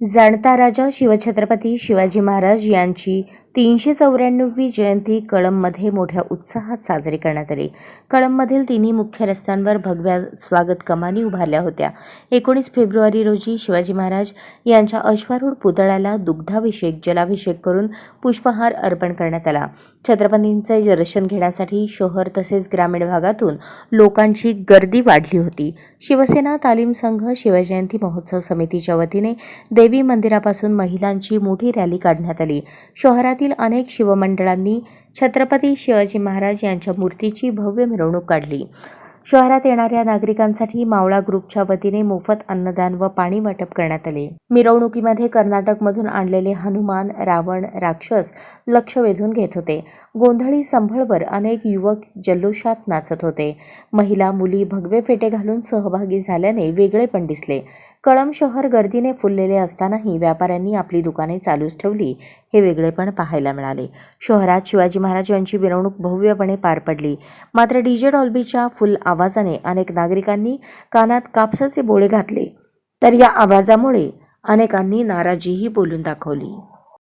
जाणता राजा शिवछत्रपती शिवाजी महाराज यांची तीनशे चौऱ्याण्णववी जयंती कळंबमध्ये मोठ्या उत्साहात साजरी करण्यात आली. कळंबमधील तिन्ही मुख्य रस्त्यांवर भगव्या स्वागत कमानी उभारल्या होत्या. एकोणीस फेब्रुवारी रोजी शिवाजी महाराज यांच्या अश्वारूढ पुतळ्याला दुग्धाभिषेक जलाभिषेक करून पुष्पहार अर्पण करण्यात आला. छत्रपतींचे दर्शन घेण्यासाठी शहर तसेच ग्रामीण भागातून लोकांची गर्दी वाढली होती. शिवसेना तालीम संघ शिवजयंती महोत्सव समितीच्या वतीने देवी मंदिरापासून महिलांची मोठी रॅली काढण्यात आली. शहरात राज्यातील अनेक शिवमंडळांनी छत्रपती शिवाजी महाराज यांच्या मूर्तीची भव्य मिरवणूक काढली. शहरात येणाऱ्या नागरिकांसाठी मावळा ग्रुपच्या वतीने मोफत अन्नदान व पाणी वाटप करण्यात आले. मिरवणुकीमध्ये कर्नाटकमधून आणलेले हनुमान रावण राक्षस लक्ष वेधून घेत होते. गोंधळी संभळवर अनेक युवक जल्लोषात नाचत होते. महिला मुली भगवे फेटे घालून सहभागी झाल्याने वेगळे पण दिसले. कळम शहर गर्दीने फुललेले असतानाही व्यापाऱ्यांनी आपली दुकाने चालूच ठेवली. हे वेगळेपण पाहायला मिळाले. शहरात शिवाजी महाराज यांची मिरवणूक भव्यपणे पार पडली. मात्र डीजे डॉल्बीच्या फुल आवाजाने अनेक नागरिकांनी कानात कापसाचे बोळे घातले. तर या आवाजामुळे अनेकांनी नाराजीही बोलून दाखवली.